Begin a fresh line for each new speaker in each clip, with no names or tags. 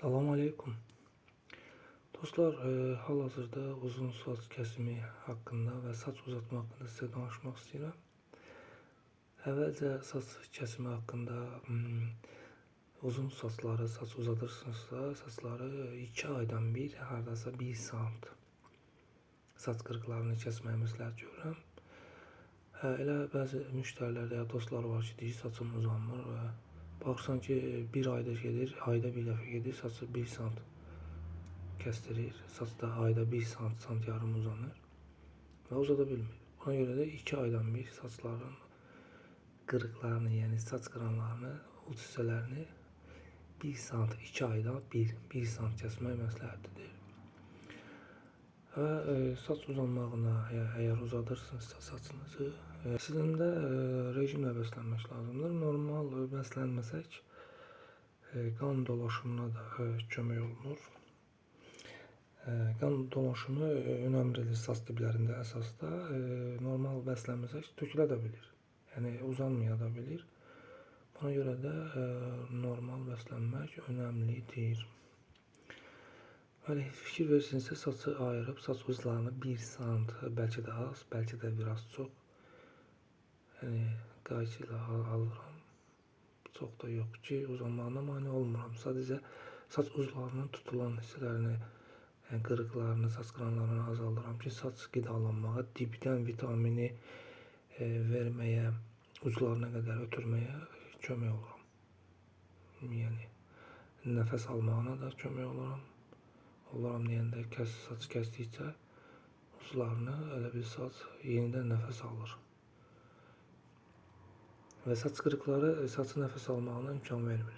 Salam aleykum. Dostlar, e, hal-hazırda uzun saç kəsimi haqqında və saç uzatma haqqında sizə danışmaq istəyirəm. Əvvəlcə saç kəsimi haqqında hmm, uzun saçları saç uzadırsınızsa, saçları 2 aydan bir, hardasa 1 saat saç qırıqlarını kəsməyi məsləhət görürəm. Hə, elə bəzi müştərilər ya dostlar var ki, deyir saçım uzanmır və baxırsan ki, bir ayda gedir, ayda bir dəfə gedir, saçı 1 sant kəsdirir. Saç da ayda 1 sant, sant yarım uzanır və uzada bilmir. Ona görə də 2 aydan bir saçların qırıqlarını, yəni saç qıranlarını, uç hissələrini 1 sant, 2 ayda 1, 1 sant kəsmək məsləhətlidir. Və e, saç uzanmağına, əgər, uzadırsınızsa saçınızı, əslində e, rejimlə bəslənmək lazımdır. Normal e, bəslənməsək e, qan dolaşımına da e, kömək olunur. E, qan dolaşımı e, önəmlidir saç diblərində əsasda. E, normal bəslənməsək tökülə də bilir. Yəni uzanmaya da bilir. Buna görə də e, normal bəslənmək önəmlidir. Hani fikir verirsinizsə saçı ayırıb saç uzlarını 1 sant, bəlkə də az, bəlkə də biraz çox. Qayçı ilə al alıram. Çox da yox ki, uzanmağına mane olmuram. Sadəcə saç uzlarının tutulan hissələrini, yəni qırıqlarını, saç qıranlarını azaldıram ki, saç qidalanmağa, dibdən vitamini e, verməyə, uclarına qədər ötürməyə kömək oluram. Yəni nəfəs almağına da kömək oluram. Oluram deyəndə kəs saç kəsdikcə uclarını elə bir saç yenidən nəfəs alır. Və saç qırıqları saçın nəfəs almağına imkan vermir.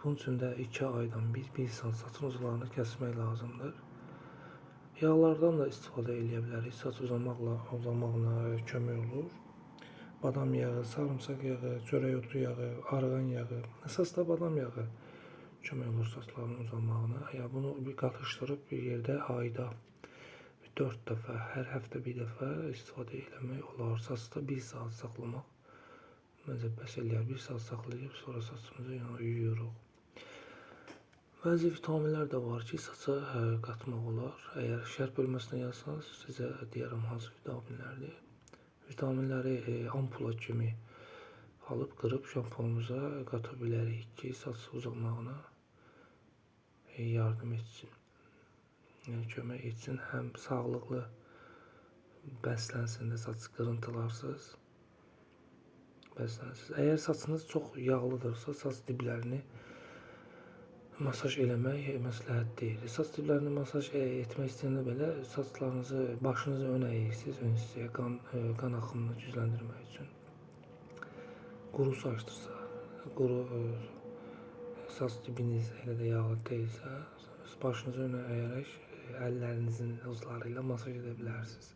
Bunun üçün də 2 aydan bir, bir saat saçın uclarını kəsmək lazımdır. Yağlardan da istifadə edə bilərik. Saç uzanmaqla uzanmağına kömək olur. Badam yağı, sarımsaq yağı, çörək otu yağı, arğan yağı, əsasda badam yağı kömək olur saçların uzanmağına. Ya bunu bir qatışdırıb bir yerdə ayda 4 dəfə, hər həftə bir dəfə istifadə etmək olar. Saçda 1 saat saxlamaq eləyər. 1 saat saxlayıb sonra saçımızı yəni yuyuruq. Bəzi vitaminlər də var ki, saça ə, qatmaq olar. Əgər şərh bölməsinə yazsanız, sizə deyərəm hansı vitaminlərdir. Vitaminləri e, ampula kimi alıb qırıb şampuanımıza qata bilərik ki, saç uzanmağına e, yardım etsin. Yəni kömək etsin, həm sağlıqlı bəslənsin də saç qırıntılarsız bəslənsiz. Əgər saçınız çox yağlıdırsa, saç diblərini masaj eləmək məsləhət deyil. Saç diblərini masaj e, etmək istəyəndə belə saçlarınızı, başınızı ön əyirsiniz, ön hissəyə qan, e, qan axımını gücləndirmək üçün. Quru saçdırsa, quru e, saç dibiniz elə də yağlı deyilsə, başınızı önə əyərək əllərinizin ucları ilə masaj edə bilərsiniz.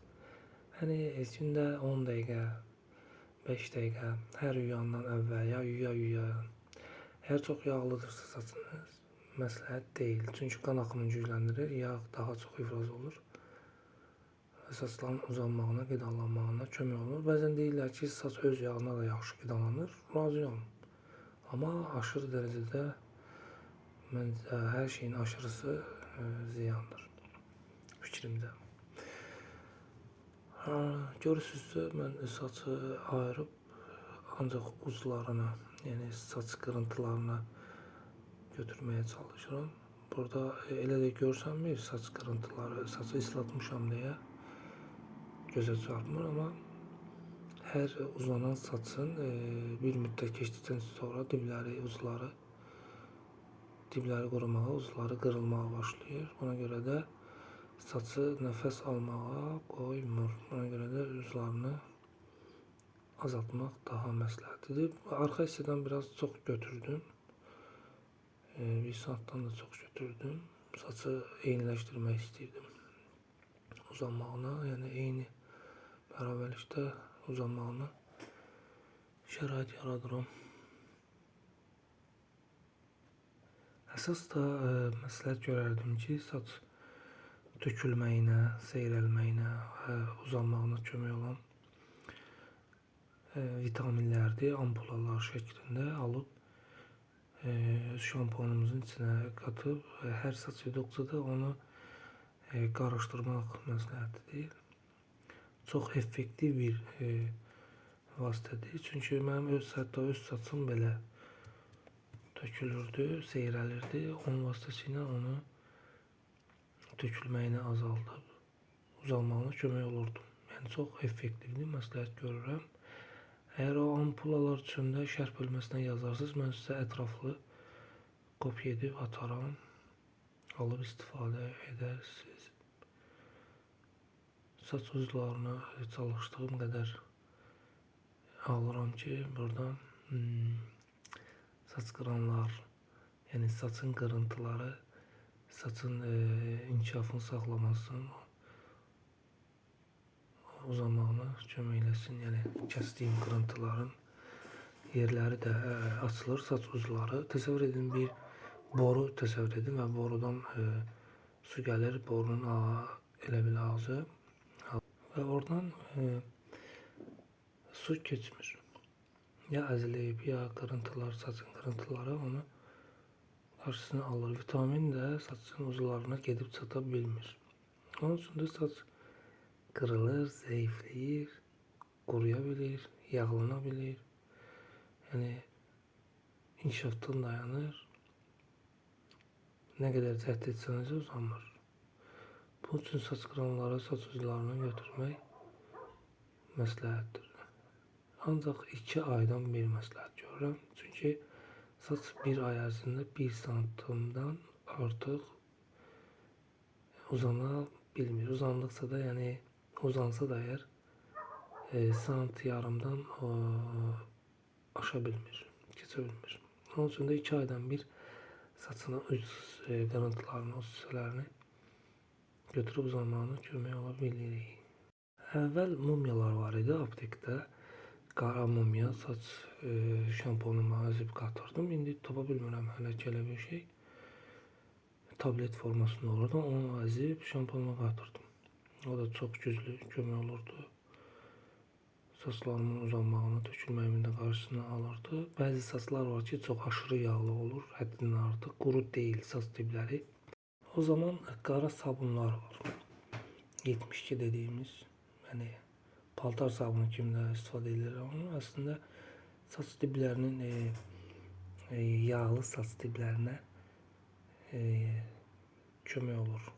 Hani gündə 10 dəqiqə 5 dəqiqə hər yuyandan əvvəl ya yuya-yuya. Əgər çox yağlıdırsa saçınız, məsləhət deyil. Çünki qan axımını gücləndirir, yağ daha çox ifraz olur. Saçların uzanmağına, qidalanmağına kömək olur. Bəzən deyirlər ki, saç öz yağına da yaxşı qidalanır. Razıyam. Amma aşırı dərəcədə məncə hər şeyin aşırısı ə, ziyandır. Fikrimdə. Ha, görürsünüzsə mən saçı ayırıb ancaq uclarına, yəni saç qırıntılarına götürməyə çalışıram. Burada elə də görsənmir saç qırıntıları, saçı islatmışam deyə gözə çarpmır, amma hər uzanan saçın e, bir müddət keçdikdən sonra dibləri, ucları dibləri qurumağa, ucları qırılmağa başlayır. Buna görə də saçı nəfəs almağa qoymur. Buna görə də üzlarını azaltmaq daha məsləhətlidir. Arxa hissədən biraz çox götürdüm. E, bir saatdan da çox götürdüm. Saçı eyniləşdirmək istəyirdim. Uzanmağına, yəni eyni bərabərlikdə uzanmağına şərait yaradıram. Əsas da e, məsləhət görərdim ki, saç tökülməyinə, seyrəlməyinə, ə, uzanmağına kömək olan ə, vitaminlərdir, ampulalar şəklində alıb e, şampuanımızın içine katıp e, her saç yudukta da onu e, karıştırmak məsləhətdir. Çox effektiv bir e, vasitədir. Çünki mənim öz hətta öz saçım belə tökülürdü, seyrəlirdi. Onun vasitəsilə onu tökülməyini azaldıb uzalmağına kömək olurdu. Yəni çox effektivdir, məsləhət görürəm. Əgər o ampulalar üçün də şərh yazarsınız, mən sizə ətraflı kopya edib ataram. Alıb istifadə edərsiniz. Saç uzlarına çalışdığım qədər alıram ki, buradan hmm, saç qıranlar, yəni saçın qırıntıları, saçın e, inkişafını saxlamasın, uzamağına kömək eləsin. Yəni kəsdiyim qırıntıların yerləri də e, açılır, saç uzları. Təsəvvür edin bir boru təsəvvür edin və borudan e, su gəlir, borunun ağa, elə bil ağzı və oradan e, su keçmir. Ya əzilib, ya qırıntılar, saçın qırıntıları onu qarşısını alır. Vitamin də saçın uzlarına gedib çata bilmir. Onun üçün də saç kırılır, zayıflayır, kuruyabilir, yağlanabilir. Yani inkişaftan dayanır. Ne kadar cəhd etseniz uzanmır. Bunun üçün saç kıranları, saç uzlarını götürmək məsləhətdir. Ancaq 2 aydan bir məsləhət görürəm. Çünki saç bir ay ərzində 1 santimdən artıq uzana bilmir. Uzandıqca da yəni uzansa da eğer e, sant yarımdan e, aşağı bilmir, keçebilmir. Onun için de iki aydan bir saçına üç e, qırıntılarını, o süsələrini götürüb uzanmağına kömək ola bilirik. Əvvəl mumyalar var idi aptekdə. Qara mumya, saç e, şampuanıma əzib qatırdım. İndi tapa bilmirəm hələ ki elə bir şey. Tablet formasında olurdu. Onu əzib şampuanıma qatırdım. O da çok güclü kömək olurdu. Saçlarımın uzanmağına, tökülməyimin də qarşısını alırdı. Bəzi saçlar var ki, çox aşırı yağlı olur, həddindən artıq, quru deyil saç dibləri. O zaman qara sabunlar var. 72 dediyimiz, yəni paltar sabunu kimi də istifadə edilir. Onun əslində saç diblərinin e, e, yağlı saç diblərinə e, olur.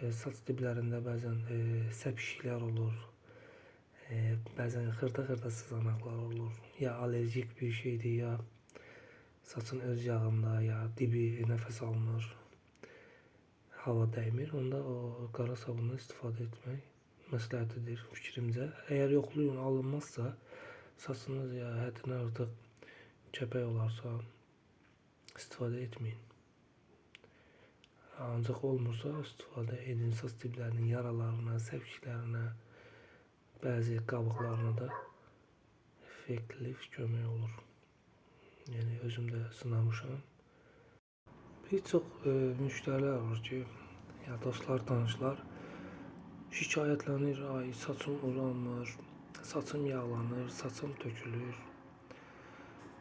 E, saç diblərində bəzən e, səpişiklər olur. E, bəzən xırda-xırda sızanaqlar olur. Ya allerjik bir şeydir, ya saçın öz yağında, ya dibi nəfəs almır. Hava dəymir. Onda o qara sabundan istifadə etmək məsləhətidir fikrimcə. Əgər yoxlayın alınmazsa, saçınız ya həddindən artıq kəpək olarsa istifadə etməyin. Ancaq olmursa istifadə edin saç diblərinin yaralarına, səpkiklərinə, bəzi qabıqlarına da effektli kömək olur. Yəni özüm də sınamışam. Bir çox e, müştərilər var ki, dostlar, tanışlar şikayətlənir, ay saçım uzanmır, saçım yağlanır, saçım tökülür.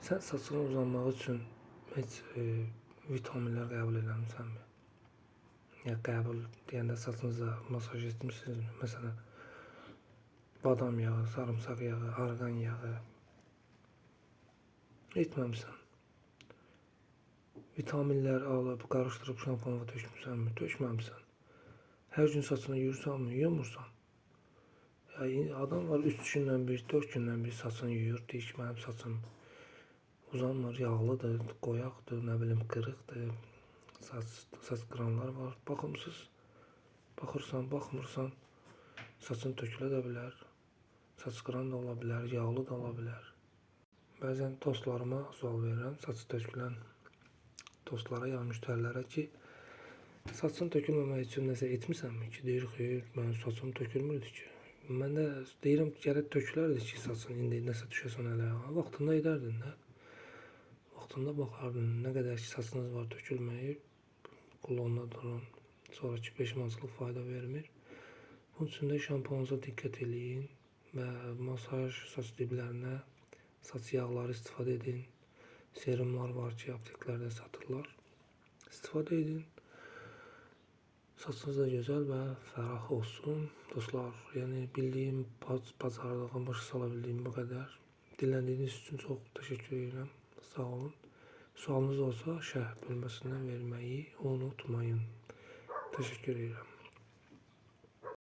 Sən saçın uzanması üçün heç e, vitaminlər qəbul eləmisənmi? ya qəbul deyəndə saçınıza masaj etmişsiniz Mesela badam yağı, sarımsaq yağı, argan yağı etməmisən. Vitaminlər alıb qarışdırıb şampuana tökmüsənmi? Tökməmisən. Hər gün saçını yuyursanmı? Yumursan. Ya adam var 3 gündən bir, 4 gündən bir saçını yuyur. Deyir ki, mənim saçım uzanmır, yağlıdır, qoyaqdır, nə bilim, qırıqdır saç, saç kıranlar var. Bakımsız. Bakırsan, bakmırsan saçın tökülə də bilər. Saç kıran da ola bilər, yağlı da ola bilər. Bəzən dostlarıma sual verirəm, saç tökülən dostlara ya müştərilərə ki, saçın tökülməmək üçün nəsə etmisənmi ki, deyir xeyr, mən saçım tökülmürdü ki. Mən də deyirəm gərək tökülərdi ki, saçın indi nəsə düşəsən elə. Vaxtında edərdin də. Vaxtında baxardın, nə qədər ki saçınız var tökülməyib, kullanımda duran sonraki peşmançılıq fayda vermir. Bunun üçün də şampuanunuza diqqət eləyin və masaj saç diblərinə saç yağları istifadə edin. Serumlar var ki, apteklərdə satırlar. İstifadə edin. Saçınız da gözəl və fərah olsun. Dostlar, yəni bildiyim, bac- bacardığım, başa sala bu qədər. Dinlədiyiniz üçün çox təşəkkür edirəm. Sağ olun. Sualınız olsa şərh bölməsindən verməyi unutmayın. Təşəkkür edirəm.